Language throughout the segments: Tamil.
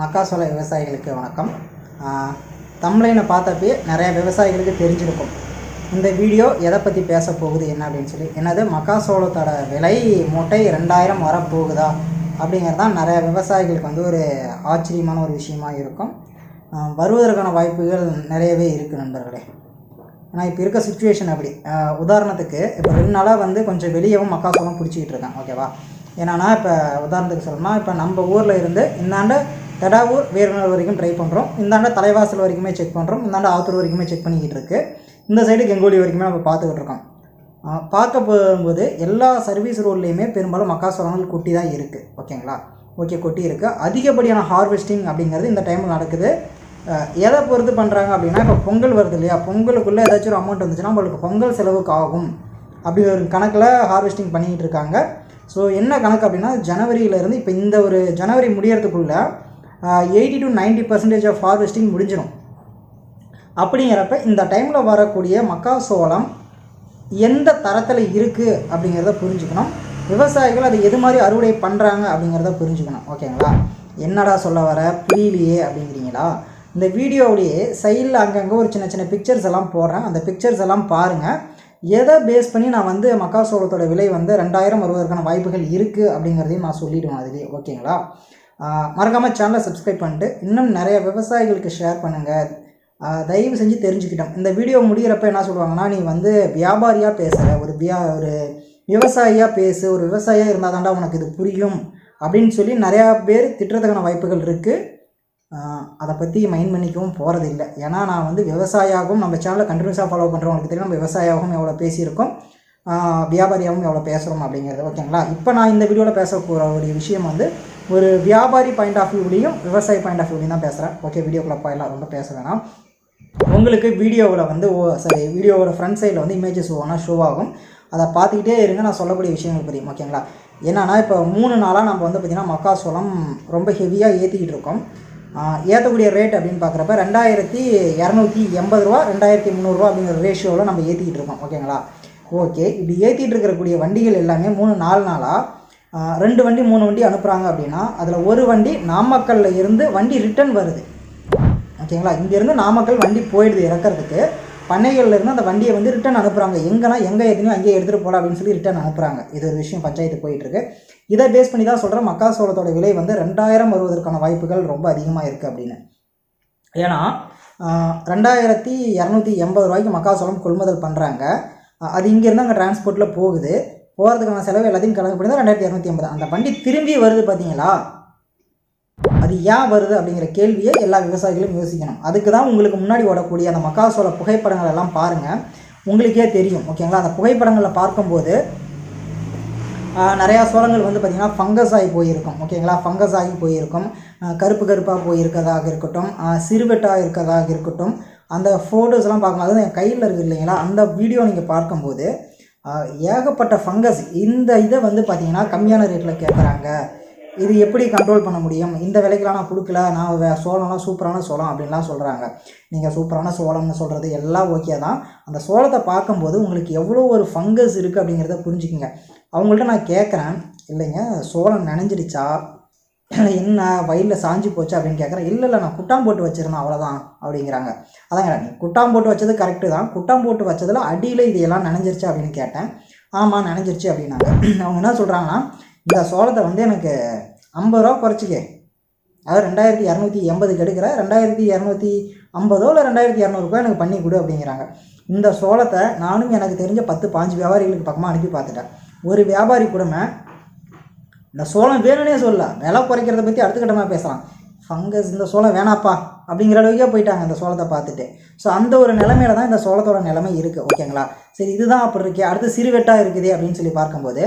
மக்காசோள விவசாயிகளுக்கு வணக்கம். தமிழினை பார்த்தப்பே நிறைய விவசாயிகளுக்கு தெரிஞ்சிருக்கும். இந்த வீடியோ எதை பற்றி பேச போகுது என்ன அப்படின்னு சொல்லி. என்னது? மக்காசோளத்தோட விலை மூட்டை ரெண்டாயிரம் வரப்போகுதா? அப்படிங்கிறது தான் நிறைய விவசாயிகளுக்கு வந்து ஒரு ஆச்சரியமான ஒரு விஷயமா இருக்கும். வருவதற்கான வாய்ப்புகள் நிறையவே இருக்குது நண்பர்களே. ஏன்னா இப்போ இருக்க சுச்சுவேஷன் அப்படி. உதாரணத்துக்கு இப்போ ரெண்டு நாளாக வந்து கொஞ்சம் வெளியவும் மக்காசோளம் பிடிச்சிக்கிட்டு இருக்கேன் ஓகேவா? ஏன்னா இப்போ உதாரணத்துக்கு சொல்லணும்னா இப்போ நம்ம ஊரில் இருந்து இந்தாண்ட தடாவூர் வேறுநர் வரைக்கும் ட்ரை பண்ணுறோம் இந்தாண்ட தலைவாசல் வரைக்குமே செக் பண்ணுறோம் இந்தாண்ட ஆத்தூர் வரைக்குமே செக் பண்ணிக்கிட்டு இருக்கு. இந்த சைடு கெங்கோலி வரைக்குமே நம்ம பார்த்துக்கிட்டு இருக்கோம். பார்க்க போகும்போது எல்லா சர்வீஸ் ரோட்லேயுமே பெரும்பாலும் மக்காசோளங்கள் கொட்டி தான் இருக்குது ஓகேங்களா? ஓகே கொட்டி இருக்குது அதிகப்படியான ஹார்வெஸ்டிங் அப்படிங்கிறது இந்த டைமில் நடக்குது. எதை பொறுத்து பண்ணுறாங்க அப்படின்னா இப்போ பொங்கல் வருது இல்லையா? பொங்கலுக்குள்ளே ஏதாச்சும் ஒரு அமௌண்ட் வந்துச்சுன்னா உங்களுக்கு பொங்கல் செலவுக்கு ஆகும். அப்படி ஒரு கணக்கில் ஹார்வெஸ்டிங் பண்ணிக்கிட்டு இருக்காங்க. ஸோ என்ன கணக்கு அப்படின்னா ஜனவரியிலேருந்து இப்போ இந்த ஒரு ஜனவரி முடியறதுக்குள்ளே eighty to 90% percentage of harvesting முடிஞ்சிடும் அப்படிங்கிறப்ப இந்த டைமில் வரக்கூடிய மக்காசோளம் எந்த தரத்தில் இருக்குது அப்படிங்கிறத புரிஞ்சுக்கணும். விவசாயிகள் அதை எது மாதிரி அறுவடை பண்ணுறாங்க அப்படிங்கிறத புரிஞ்சுக்கணும். ஓகேங்களா? என்னடா சொல்ல வர? புரியலையே அப்படிங்கிறீங்களா? இந்த வீடியோவிலேயே சைடில் அங்கங்கே ஒரு சின்ன சின்ன பிக்சர்ஸ் எல்லாம் போடுறேன். அந்த பிக்சர்ஸ் எல்லாம் பாருங்கள் எதை பேஸ் பண்ணி நான் வந்து மக்காசோளத்தோட விலை வந்து ரெண்டாயிரம் வருவதற்கான வாய்ப்புகள் இருக்குது அப்படிங்கிறதையும் நான் சொல்லிவிடுவேன் அதுலேயே. ஓகேங்களா மறக்காமல் சேனலை சப்ஸ்கிரைப் பண்ணிட்டு இன்னும் நிறைய விவசாயிகளுக்கு ஷேர் பண்ணுங்கள் தயவு செஞ்சு தெரிஞ்சுக்கிட்டோம். இந்த வீடியோ முடிகிறப்ப என்ன சொல்லுவாங்கன்னா நீ வந்து வியாபாரியாக பேசுகிற ஒரு வியா ஒரு விவசாயியாக பேசு ஒரு விவசாயியாக இருந்தால் தாண்டா உனக்கு இது புரியும் அப்படின்னு சொல்லி நிறையா பேர் திட்டுறதுக்கான வாய்ப்புகள் இருக்குது அதை பற்றி மைண்ட் பண்ணிக்கவும் போகிறதில்லை ஏன்னா நான் வந்து விவசாயியாகவும் நம்ம சேனலை கண்டினியூஸாக ஃபாலோ பண்ணுறவங்களுக்கு தெரியும் நம்ம விவசாயியாகவும் எவ்வளோ பேசியிருக்கோம் வியாபாரியாகவும் எவ்வளோ பேசுகிறோம் அப்படிங்கிறது ஓகேங்களா இப்போ நான் இந்த வீடியோவில் பேச ஒரு விஷயம் வந்து ஒரு வியாபாரி பாயிண்ட் ஆஃப் வியூலையும் விவசாய பாயிண்ட் ஆஃப் வியூலையும் தான் பேசுகிறேன் ஓகே வீடியோக்குள்ளே போயிடலாம் ரொம்ப பேச வேணாம். உங்களுக்கு வீடியோவில் வந்து ஓ சாரி வீடியோவோட ஃப்ரண்ட் சைடில் வந்து இமேஜஸ் ஒவ்வொன்றா ஷோ ஆகும். அதை பார்த்துக்கிட்டே இருங்க நான் சொல்லக்கூடிய விஷயங்கள் புரியும் ஓகேங்களா என்னென்னா இப்போ மூணு நாளாக நம்ம வந்து பார்த்திங்கன்னா மக்காசோளம் ரொம்ப ஹெவியாக ஏற்றிக்கிட்டு இருக்கோம். ஏற்றக்கூடிய ரேட் அப்படின்னு பார்க்குறப்ப ரெண்டாயிரத்தி இரநூத்தி எண்பது ரூபா ரெண்டாயிரத்தி முந்நூறுரூவா அப்படிங்கிற ரேஷியோவில் நம்ம ஏற்றிக்கிட்டு இருக்கோம். ஓகேங்களா ஓகே இப்படி ஏற்றிட்டு இருக்கக்கூடிய வண்டிகள் எல்லாமே மூணு நாலு நாளாக ரெண்டு வண்டி மூணு வண்டி அனுப்புகிறாங்க அப்படின்னா அதில் ஒரு வண்டி நாமக்கல்ல இருந்து வண்டி ரிட்டர்ன் வருது. ஓகேங்களா இங்கேருந்து நாமக்கல் வண்டி போயிடுது இறக்கிறதுக்கு. பண்ணைகளில் இருந்து அந்த வண்டியை வந்து ரிட்டர்ன் அனுப்புகிறாங்க எங்கெல்லாம் எங்கே எதுவும் அங்கேயே எடுத்துகிட்டு போகலாம் அப்படின்னு சொல்லி ரிட்டர்ன் அனுப்புகிறாங்க இது ஒரு விஷயம் பஞ்சாயத்து போயிட்டுருக்கு. இதை பேஸ் பண்ணி தான் சொல்கிறேன் மக்காசோளத்தோட விலை வந்து ரெண்டாயிரம் வருவதற்கான வாய்ப்புகள் ரொம்ப அதிகமாக இருக்குது அப்படின்னு. ஏன்னா ரெண்டாயிரத்தி இரநூத்தி எண்பது ரூபாய்க்கு மக்காசோளம் கொள்முதல் பண்ணுறாங்க அது இங்கேருந்து அங்கே டிரான்ஸ்போர்ட்டில் போகுது. போகிறதுக்கான செலவு எல்லாத்தையும் கணக்கு பண்ணி தான் ரெண்டாயிரத்தி இரநூத்தி எண்பது. அந்த வண்டி திரும்பி வருது பார்த்தீங்களா அது ஏன் வருது அப்படிங்கிற கேள்வியை எல்லா விவசாயிகளும் யோசிக்கணும். அதுக்கு தான் உங்களுக்கு முன்னாடி ஓடக்கூடிய அந்த மக்காசோள புகைப்படங்கள் எல்லாம் பாருங்கள் உங்களுக்கே தெரியும் ஓகேங்களா அந்த புகைப்படங்களை பார்க்கும்போது நிறையா சோளங்கள் வந்து பார்த்திங்கன்னா ஃபங்கஸ் ஆகி போயிருக்கும் ஓகேங்களா ஃபங்கஸ் ஆகி போயிருக்கும். கருப்பு கருப்பாக போயிருக்கதாக இருக்கட்டும் சிறுவெட்டாக இருக்கிறதாக இருக்கட்டும். அந்த ஃபோட்டோஸ்லாம் பார்க்கும்போது அதுவும் என் கையில் இருக்குது இல்லைங்களா? அந்த வீடியோ நீங்கள் பார்க்கும்போது ஏகப்பட்ட ஃபங்கஸ் இந்த இதை வந்து பார்த்திங்கன்னா கம்மியான ரேட்டில் கேட்குறாங்க இது எப்படி கண்ட்ரோல் பண்ண முடியும்? இந்த விலைக்கெலாம் நான் கொடுக்கல நான் வே- சோளம்லாம் சூப்பரான சோளம் அப்படின்லாம் சொல்கிறாங்க நீங்கள் சூப்பரான சோளம்னு சொல்கிறது எல்லாம் ஓகே தான். அந்த சோளத்தை பார்க்கும்போது உங்களுக்கு எவ்வளோ ஒரு ஃபங்கஸ் இருக்குது அப்படிங்கிறத புரிஞ்சுக்குங்க. அவங்கள்ட்ட நான் கேட்குறேன் இல்லைங்க சோளம் நினைஞ்சிடுச்சா? இல்லை என்ன வயலில் சாஞ்சு போச்சு அப்படின்னு கேட்குறேன். இல்லை இல்லை நான் குட்டாம் போட்டு வச்சிருந்தேன் அவ்வளோதான் அப்படிங்கிறாங்க. அதாங்க நீ குட்டாம் போட்டு வச்சது கரெக்டு தான். குட்டாம் போட்டு வச்சதில் அடியில் இது எல்லாம் நனைஞ்சிருச்சு அப்படின்னு கேட்டேன். ஆமாம் நினைஞ்சிருச்சு அப்படின்னாங்க. அவங்க என்ன சொல்கிறாங்கன்னா இந்த சோளத்தை வந்து எனக்கு ஐம்பது ரூபா குறைச்சிக்க அதாவது ரெண்டாயிரத்தி இரநூத்தி எண்பதுக்கு எடுக்கிற ரெண்டாயிரத்தி இரநூத்தி ஐம்பதோ இல்லை ரெண்டாயிரத்தி இரநூறுபா எனக்கு பண்ணி கொடு அப்படிங்கிறாங்க. இந்த சோளத்தை நானும் எனக்கு தெரிஞ்ச பத்து பாஞ்சு வியாபாரிகளுக்கு பக்கமாக அனுப்பி பார்த்துட்டேன். ஒரு வியாபாரி கூடமே. இந்த சோளம் வேணும்னே சொல்லல. விலை குறைக்கிறத பற்றி அடுத்த கட்டமாக பேசலாம். ஃபங்கஸ் இந்த சோளம் வேணாப்பா அப்படிங்கிற அளவுக்கே போயிட்டாங்க இந்த சோளத்தை பார்த்துட்டு. ஸோ அந்த ஒரு நிலமையில தான் இந்த சோளத்தோட நிலைமை இருக்குது ஓகேங்களா சரி இதுதான் அப்படி இருக்கே. அடுத்து சிறுவெட்டாக இருக்குது அப்படின்னு சொல்லி பார்க்கும்போது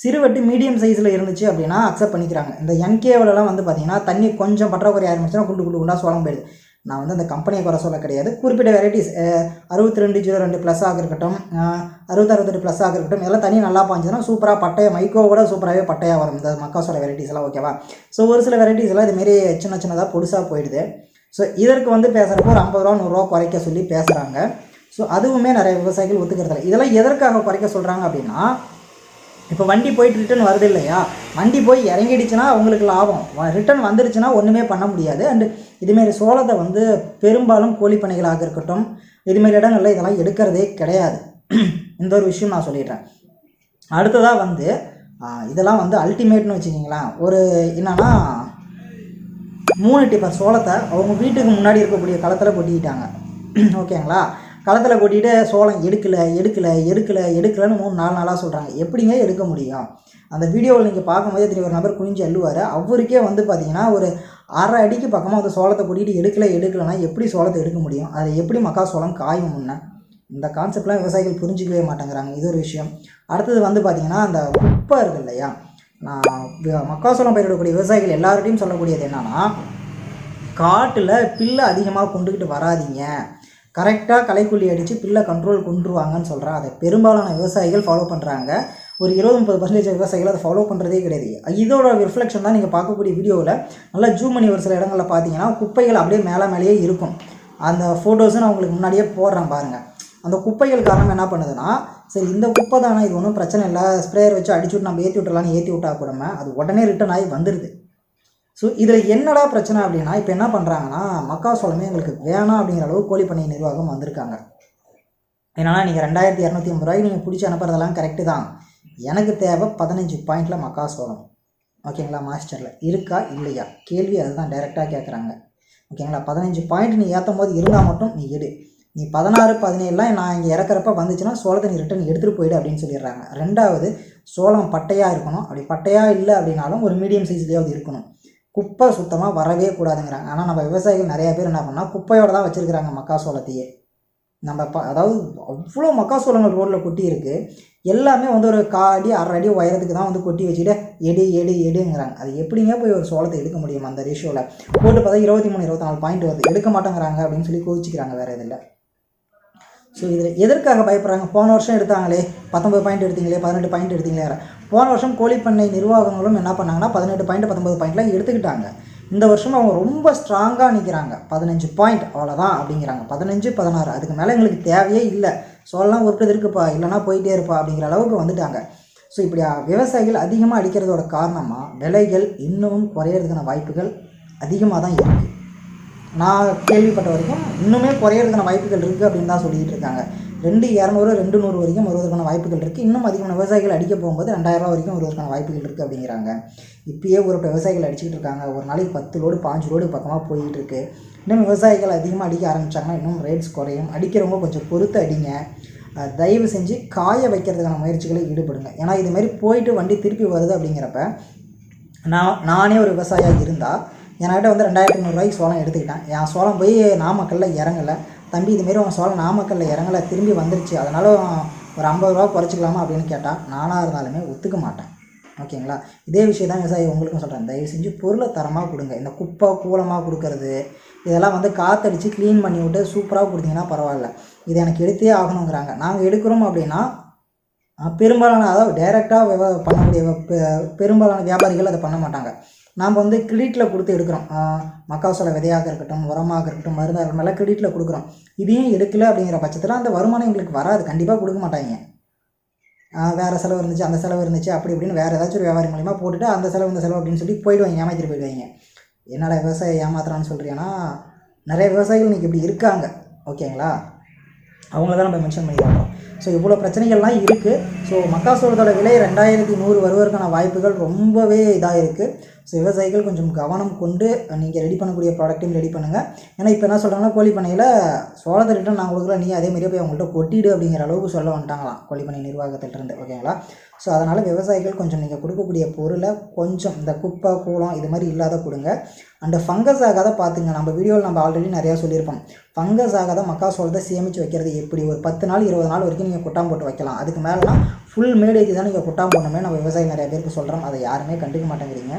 சிறுவட்டி மீடியம் சைஸில் இருந்துச்சு அப்படின்னா அக்செப்ட் பண்ணிக்கிறாங்க. இந்த என்கேவிலலாம் வந்து பார்த்தீங்கன்னா தண்ணி கொஞ்சம் பற்றாக்குறை ஆரம்பிச்சுன்னா குண்டு குண்டு குண்டாக சோளம் போயிடுது. நான் வந்து அந்த கம்பெனியை குறை சொல்ல கிடையாது. குறிப்பிட்ட வெரைட்டிஸ் அறுபத்தி ரெண்டு ஜீரோ ரெண்டு ப்ளஸ்ஸாக இருக்கட்டும் அறுபத்தி அறுபத்தெட்டு ப்ளஸ்ஸாக இருக்கட்டும் இதெல்லாம் தண்ணி நல்லா பாஞ்சுன்னா சூப்பராக பட்டைய மைக்கோவோட சூப்பராகவே பட்டையாக வரும். இந்த மக்காசோள வெரைட்டிஸ் எல்லாம் ஓகேவா ஸோ ஒரு சில வெரைட்டிஸ்லாம் இதுமாரி சின்ன சின்னதாக பொடுசாக போயிடுது. ஸோ இதற்கு வந்து பேசுகிறப்போ ஒரு ஐம்பது ரூபா நூறுரூவா குறைக்க சொல்லி பேசுகிறாங்க ஸோ அதுவுமே நிறைய விவசாயிகள் ஒத்துக்கிறதில்ல. இதெல்லாம் எதற்காக குறைக்க சொல்கிறாங்க அப்படின்னா இப்போ வண்டி போயிட்டு ரிட்டர்ன் வருது இல்லையா? வண்டி போய் இறங்கிடுச்சுன்னா அவங்களுக்கு லாபம். ரிட்டர்ன் வந்துடுச்சுன்னா ஒன்றுமே பண்ண முடியாது. அண்டு இதுமாரி சோளத்தை வந்து பெரும்பாலும் கோழிப்பனைகளாக இருக்கட்டும் இதுமாரி இடங்களில் இதெல்லாம் எடுக்கிறதே கிடையாது. இந்த ஒரு விஷயம் நான் சொல்லிடுறேன். அடுத்ததாக வந்து இதெல்லாம் வந்து அல்டிமேட்னு வச்சுக்கிங்களேன். ஒரு என்னென்னா மூணு டிப்பர் சோளத்தை அவங்க வீட்டுக்கு முன்னாடி இருக்கக்கூடிய களத்தில் கொட்டிக்கிட்டாங்க. ஓகேங்களா களத்தில் கொட்டிகிட்டு சோளம் எடுக்கலை எடுக்கலை எடுக்கலை எடுக்கலைன்னு மூணு நாலு நாளாக சொல்கிறாங்க எப்படிங்க எடுக்க முடியும்? அந்த வீடியோவில் நீங்கள் பார்க்கும்போதே தெரியும் ஒரு நபர் குனிஞ்சு அள்ளுவார். அவருக்கே வந்து பார்த்தீங்கன்னா ஒரு அரை அடிக்கு பக்கமாக அந்த சோளத்தை கொட்டிட்டு எடுக்கலை எடுக்கலைன்னா எப்படி சோளத்தை எடுக்க முடியும்? அதை எப்படி மக்கா சோளம் காயும் முன்ன? இந்த கான்செப்ட்லாம் விவசாயிகள் புரிஞ்சிக்கவே மாட்டேங்கிறாங்க. இது ஒரு விஷயம். அடுத்தது வந்து பார்த்திங்கன்னா அந்த உப்பை இருக்குது இல்லையா? நான் மக்காசோளம் பயிரிடக்கூடிய விவசாயிகள் எல்லார்ட்டையும் சொல்லக்கூடியது என்னென்னா காட்டில் பில்லை அதிகமாக கொண்டுக்கிட்டு வராதீங்க. கரெக்டாக களைக்குள்ளி அடித்து பில்லை கண்ட்ரோல் கொண்டுருவாங்கன்னு சொல்கிறேன் அதை பெரும்பாலான விவசாயிகள் ஃபாலோ பண்ணுறாங்க ஒரு இருபது முப்பது பர்சன்டேஜ் விவசாயிகள் அதை ஃபாலோ பண்ணுறதே கிடையாது. இதோட ரிஃப்ளெக்ஷன் தான் நீங்கள் பார்க்கக்கூடிய வீடியோவில் நல்லா ஜூம் பண்ணி ஒரு சில இடங்களில் பார்த்தீங்கன்னா குப்பைகள் அப்படியே மேலே மேலேயே இருக்கும். அந்த ஃபோட்டோஸும் நான் உங்களுக்கு முன்னாடியே போடுறேன் பாருங்கள் அந்த குப்பைகள் காரணம் என்ன பண்ணுதுன்னா சரி இந்த குப்பை தானே இது ஒன்றும் பிரச்சனை இல்லை. ஸ்ப்ரேயர் வச்சு அடிச்சு விட்டு நம்ம ஏற்றி விட்டுலான்னு ஏற்றி விட்டா கூடமே அது உடனே ரிட்டர்ன் ஆகி வந்துடுது ஸோ இதில் என்னடா பிரச்சனை அப்படின்னா இப்போ என்ன பண்ணுறாங்கன்னா மக்காசோளமே எங்களுக்கு வேணாம் அப்படிங்கிற அளவு பண்ணை நிர்வாகம் வந்திருக்காங்க. என்னன்னா நீங்கள் ரெண்டாயிரத்தி இரநூத்தி ஐம்பது ரூபாய்க்கு நீங்கள் பிடிச்சி அனுப்புறதெல்லாம் கரெக்டு தான். எனக்கு தேவை பதினஞ்சு பாயிண்டில் மக்காசோளம் ஓகேங்களா மாஸ்டரில் இருக்கா இல்லையா? கேள்வி அதுதான் டைரெக்டாக கேட்குறாங்க ஓகேங்களா பதினஞ்சு பாயிண்ட் நீ ஏற்றும் போது இருந்தால் மட்டும் நீ எடு. நீ பதினாறு பதினேழுலாம் நான் இங்கே இறக்குறப்ப வந்துச்சுன்னா சோளத்தை நீ ரிட்டன் எடுத்துகிட்டு போயிடு அப்படின்னு சொல்லிடுறாங்க. ரெண்டாவது சோளம் பட்டையாக இருக்கணும். அப்படி பட்டையாக இல்லை அப்படின்னாலும் ஒரு மீடியம் சைஸ்லேயாவது இருக்கணும். குப்பை சுத்தமாக வரவே கூடாதுங்கிறாங்க. ஆனால் நம்ம விவசாயிகள் நிறைய பேர் என்ன பண்ணால் குப்பையோடு தான் வச்சுருக்கிறாங்க மக்காசோளத்தையே. நம்ம ப அதாவது அவ்வளோ மக்காசோளங்கள் ரோட்டில் கொட்டி இருக்குது எல்லாமே வந்து ஒரு காடி அரை அடி உயரத்துக்கு தான் வந்து கொட்டி வச்சுட்டு எடு எடு எடுங்கிறாங்க. அது எப்படிங்க போய் ஒரு சோளத்தை எடுக்க முடியும் அந்த ரேஷியோவில் போட்டு பார்த்தா இருபத்தி மூணு இருபத்தி நாலு பாயிண்ட் வருது. எடுக்க மாட்டேங்கிறாங்க அப்படின்னு சொல்லி கோவிச்சிக்கிறாங்க வேறு இதில் ஸோ இதில் எதற்காக பயப்படுறாங்க? போன வருஷம் எடுத்தாங்களே பத்தொம்பது பாயிண்ட் எடுத்தீங்களே பதினெட்டு பாயிண்ட் எடுத்தீங்களே போன வருஷம் கோழிப்பண்ணை நிர்வாகங்களும் என்ன பண்ணாங்கன்னா பதினெட்டு பாயிண்ட் பத்தொம்பது பாயிண்ட்லாம் எடுத்துக்கிட்டாங்க. இந்த வருஷம் அவங்க ரொம்ப ஸ்ட்ராங்காக நிற்கிறாங்க பதினஞ்சு பாயிண்ட் அவ்வளோதான் அப்படிங்கிறாங்க. பதினஞ்சு பதினாறு அதுக்கு மேலே எங்களுக்கு தேவையே இல்லை. சொல்லலாம் உருப்பது இருக்குப்பா இல்லைனா போயிட்டே இருப்பா அப்படிங்கிற அளவுக்கு வந்துட்டாங்க. ஸோ இப்படி விவசாயிகள் அதிகமாக அடிக்கிறதோட காரணமாக விலைகள் இன்னமும் குறையிறதுக்கான வாய்ப்புகள் அதிகமாக தான் இருக்குது நான் கேள்விப்பட்ட வரைக்கும் இன்னுமே குறையிறதுக்கான வாய்ப்புகள் இருக்குது அப்படின்னு தான் சொல்லிகிட்டு இருக்காங்க. ரெண்டு இரநூறு ரெண்டு நூறு வரைக்கும் வருவதற்கான வாய்ப்புகள் இருக்குது இன்னும் அதிகமான விவசாயிகள் அடிக்க போகும்போது ரெண்டாயிரரூவா வரைக்கும் வருவதற்கான வாய்ப்புகள் இருக்குது அப்படிங்கிறாங்க. இப்பயே ஒரு விவசாயிகள் அடிச்சுக்கிட்டு இருக்காங்க. ஒரு நாளைக்கு பத்து லோடு பாஞ்சு லோடு பக்கமாக போயிட்டு இருக்கு. இன்னும் விவசாயிகள் அதிகமாக அடிக்க ஆரம்பித்தாங்கன்னா இன்னும் ரேட்ஸ் குறையும். அடிக்கிறவங்க கொஞ்சம் பொறுத்து அடிங்க. தயவு செஞ்சு காய வைக்கிறதுக்கான முயற்சிகளை ஈடுபடுங்க. ஏன்னா இது மாதிரி போயிட்டு வண்டி திருப்பி வருது அப்படிங்கிறப்ப நான் நானே ஒரு விவசாயியாக இருந்தால் என்கிட்ட வந்து ரெண்டாயிரத்தி நூறுரூவாய்க்கு சோளம் எடுத்துக்கிட்டேன். என் சோளம் போய் நாமக்கல்லில் இறங்கலை. தம்பி இதுமாரி உன் சோளம் நாமக்கல்லில் இறங்கலை திரும்பி வந்துருச்சு. அதனால் ஒரு ஐம்பது ரூபா குறைச்சிக்கலாமா அப்படின்னு கேட்டால் நானாக இருந்தாலுமே ஒத்துக்க மாட்டேன். ஓகேங்களா? இதே விஷயம் தான் விவசாயி உங்களுக்கும் சொல்கிறேன் தயவு செஞ்சு பொருளை தரமாக கொடுங்க. இந்த குப்பை கூலமாக கொடுக்கறது இதெல்லாம் வந்து காற்றடிச்சு க்ளீன் பண்ணி விட்டு சூப்பராக கொடுத்தீங்கன்னா பரவாயில்ல. இது எனக்கு எடுத்தே ஆகணுங்கிறாங்க. நாங்கள் எடுக்கிறோம் அப்படின்னா பெரும்பாலான அதாவது டைரெக்டாக பண்ணக்கூடிய பெரும்பாலான வியாபாரிகள் அதை பண்ண மாட்டாங்க. நாம் வந்து கிரெடிட்டில் கொடுத்து எடுக்கிறோம். மக்காசோள விதையாக இருக்கட்டும் உரமாக இருக்கட்டும் மருந்தாக இருக்கட்டும் எல்லாம் கிரெடிட்டில் கொடுக்குறோம். இதையும் எடுக்கல அப்படிங்கிற பட்சத்தில் அந்த வருமானம் எங்களுக்கு வராது. கண்டிப்பாக கொடுக்க மாட்டாங்க. வேறு வேற செலவு இருந்துச்சு அந்த செலவு இருந்துச்சு அப்படி இப்படின்னு வேறு ஏதாச்சும் ஒரு வியாபாரி மூலிமா போட்டுட்டு அந்த செலவு இந்த செலவு அப்படின்னு சொல்லி போயிடுவாங்க. ஏமாத்திட்டு போயிடுவாங்க. என்னடா விவசாயம் ஏமாத்துறான்னு சொல்கிறீங்கன்னா நிறைய விவசாயிகள் இன்றைக்கி இப்படி இருக்காங்க. ஓகேங்களா? அவங்கள தான் நம்ம மென்ஷன் பண்ணி ஸோ இவ்வளோ பிரச்சனைகள்லாம் இருக்குது ஸோ மக்காசோளத்தோட விலை ரெண்டாயிரத்தி நூறு வருவதற்கான வாய்ப்புகள் ரொம்பவே இதாக இருக்குது ஸோ விவசாயிகள் கொஞ்சம் கவனம் கொண்டு நீங்கள் ரெடி பண்ணக்கூடிய ப்ராடக்ட்டையும் ரெடி பண்ணுங்கள் ஏன்னா இப்போ என்ன சொல்கிறாங்கன்னா கோழி பண்ணையில் சோளத்தை ரிட்டன் நான் கொடுக்கல நீ அதே மாதிரியே போய் அவங்கள்ட்ட கொட்டிடு அப்படிங்கிற அளவுக்கு சொல்ல வந்துட்டாங்களாம் கோழி பண்ணை நிர்வாகத்திலிருந்து ஓகேங்களா? ஸோ அதனால் விவசாயிகள் கொஞ்சம் நீங்கள் கொடுக்கக்கூடிய பொருளை கொஞ்சம் இந்த குப்பை கூலம் இது மாதிரி இல்லாத கொடுங்க. அண்டு ஃபங்கஸ் ஆகாத பார்த்துங்க நம்ம வீடியோவில் நம்ம ஆல்ரெடி நிறையா சொல்லியிருப்போம். ஃபங்கஸ் ஆகாத மக்காசோளத்தை சேமித்து வைக்கிறது எப்படி? ஒரு பத்து நாள் இருபது நாள் வரைக்கும் நீங்கள் குட்டாம் போட்டு வைக்கலாம். அதுக்கு மேலேனா ஃபுல் மேடேஜ் தான் நீங்கள் குட்டா போனோமே. நம்ம விவசாயி நிறைய பேருக்கு சொல்கிறோம் அதை யாருமே கண்டுக்க மாட்டேங்கிறீங்க.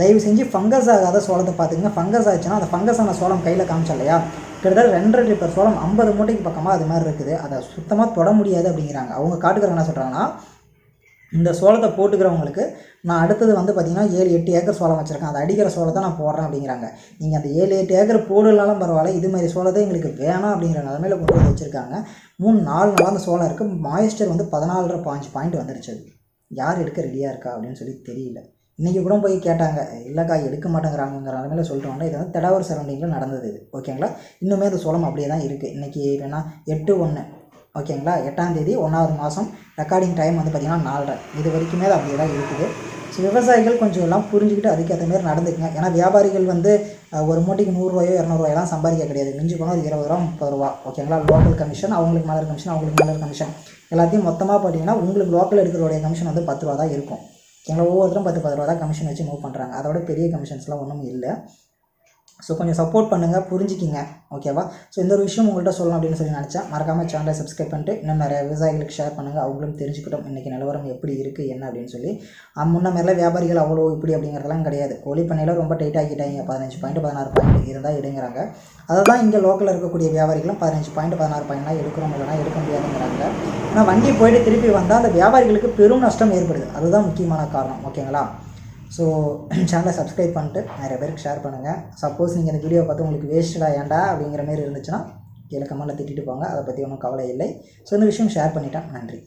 தயவு செஞ்சு ஃபங்கஸ் ஆகாத சோளத்தை பார்த்துங்க ஃபங்கஸ் ஆச்சுன்னா அந்த ஃபங்கஸான சோளம் கையில் காமிச்சா இல்லையா கிட்டத்தட்ட ரெண்டரை லிட்டர் சோளம் ஐம்பது மூட்டைக்கு பக்கமாக அது மாதிரி இருக்குது. அதை சுத்தமாக தொட முடியாது அப்படிங்கிறாங்க. அவங்க காட்டுக்கிறவங்க என்ன சொல்கிறாங்கன்னா இந்த சோளத்தை போட்டுக்கிறவங்களுக்கு நான் அடுத்தது வந்து பார்த்திங்கன்னா ஏழு எட்டு ஏக்கர் சோளம் வச்சுருக்கேன். அதை அடிக்கிற சோளத்தை நான் போடுறேன் அப்படிங்கிறாங்க. நீங்கள் அந்த ஏழு எட்டு ஏக்கர் போடலாலும் பரவாயில்ல. இது மாதிரி சோளத்தை எங்களுக்கு வேணாம் அப்படிங்கிற நிலமையில கொண்டு வந்து வச்சுருக்காங்க. மூணு நாலு நாளாக அந்த சோளம் இருக்குது மாய்ஸ்டர் வந்து பதினாலரை பாஞ்சு பாயிண்ட் வந்துருச்சு அது. யார் எடுக்க ரெடியாக இருக்கா அப்படின்னு சொல்லி தெரியல. இன்றைக்கி கூட போய் கேட்டாங்க. இல்லைக்கா எடுக்க மாட்டேங்கிறாங்கிற நிலமையில சொல்லிட்டு இது வந்து தடவர் சரௌண்டிங்கில் நடந்தது இது. ஓகேங்களா? இன்னுமே அந்த சோளம் அப்படியே தான் இருக்குது இன்றைக்கி வேணால் எட்டு ஒன்று ஓகேங்களா? எட்டாம் தேதி ஒன்றாவது மாதம் ரெக்கார்டிங் டைம் வந்து பார்த்திங்கன்னா நாலரை. இது வரைக்குமே அது அப்படியே தான் இருக்குது. ஸோ விவசாயிகள் கொஞ்சம் எல்லாம் புரிஞ்சுக்கிட்டு அதுக்கேற்ற மாதிரி நடந்துக்குங்க. ஏன்னா வியாபாரிகள் வந்து ஒரு மூட்டைக்கு நூறுரூவாயோ இரநூறுவாயெல்லாம் சம்பாதிக்க கிடையாது. மிஞ்சி போனால் ஒரு இருபது ரூபா முப்பது ரூபா. ஓகேங்களா? லோக்கல் கமிஷன் அவங்களுக்கு மேலே கமிஷன் அவங்களுக்கு மேலே கமிஷன் எல்லாத்தையும் மொத்தமாக பார்த்தீங்கன்னா உங்களுக்கு லோக்கல் எடுக்கிறோடைய கமிஷன் வந்து பத்து ரூபா தான் இருக்கும். ஓகேங்களா? ஒவ்வொருத்தரும் பத்து பத்து ரூபா தான் கமிஷன் வச்சு மூவ் பண்ணுறாங்க அதோட பெரிய கமிஷன்ஸ்லாம் ஒன்றும் இல்லை. ஸோ கொஞ்சம் சப்போர்ட் பண்ணுங்கள் புரிஞ்சுக்கிங்க. ஓகேவா ஸோ இந்த ஒரு விஷயம் உங்கள்கிட்ட சொல்லணும் அப்படின்னு சொல்லி நினச்சேன் மறக்காமல் சேனலை சப்ஸ்கிரைப் பண்ணிட்டு இன்னும் நிறைய விவசாயிகளுக்கு ஷேர் பண்ணுங்கள் அவங்களும் தெரிஞ்சுக்கிட்டோம் இன்றைக்கி நிலவரம் எப்படி இருக்குது என்ன அப்படின்னு சொல்லி. முன்ன மாதிரிலாம் வியாபாரிகள் அவ்வளோ இப்படி அப்படிங்கிறதெல்லாம் கிடையாது. கோழி பண்ணையில் ரொம்ப டைட் ஆக்கிட்டாங்க. பதினஞ்சு பாயிண்ட் பதினாறு பாயிண்ட் இருந்தால் எடுங்கிறாங்க. அதை தான் இங்கே லோக்கலில் இருக்கக்கூடிய வியாபாரிகளும் பதினஞ்சு பாயிண்ட் பதினாறு பாயிண்ட்லாம் எடுக்கிறோம் இல்லைனா எடுக்க முடியாதுங்கிறாங்க. ஆனால் வண்டி போயிட்டு திருப்பி வந்தால் அந்த வியாபாரிகளுக்கு பெரும் நஷ்டம் ஏற்படுது. அதுதான் முக்கியமான காரணம். ஓகேங்களா ஸோ சேனலை சப்ஸ்கிரைப் பண்ணிட்டு நிறைய பேருக்கு ஷேர் பண்ணுங்கள் சப்போஸ் நீங்கள் இந்த வீடியோ பார்த்து உங்களுக்கு வேஸ்ட்டாக ஏன்டா அப்படிங்கிற மாதிரி இருந்துச்சுன்னா கீழே கமெண்ட்டில் திட்டிட்டு போங்க. அதை பற்றி ஒன்றும் கவலை இல்லை. ஸோ இந்த விஷயம் ஷேர் பண்ணிட்டேன். நன்றி.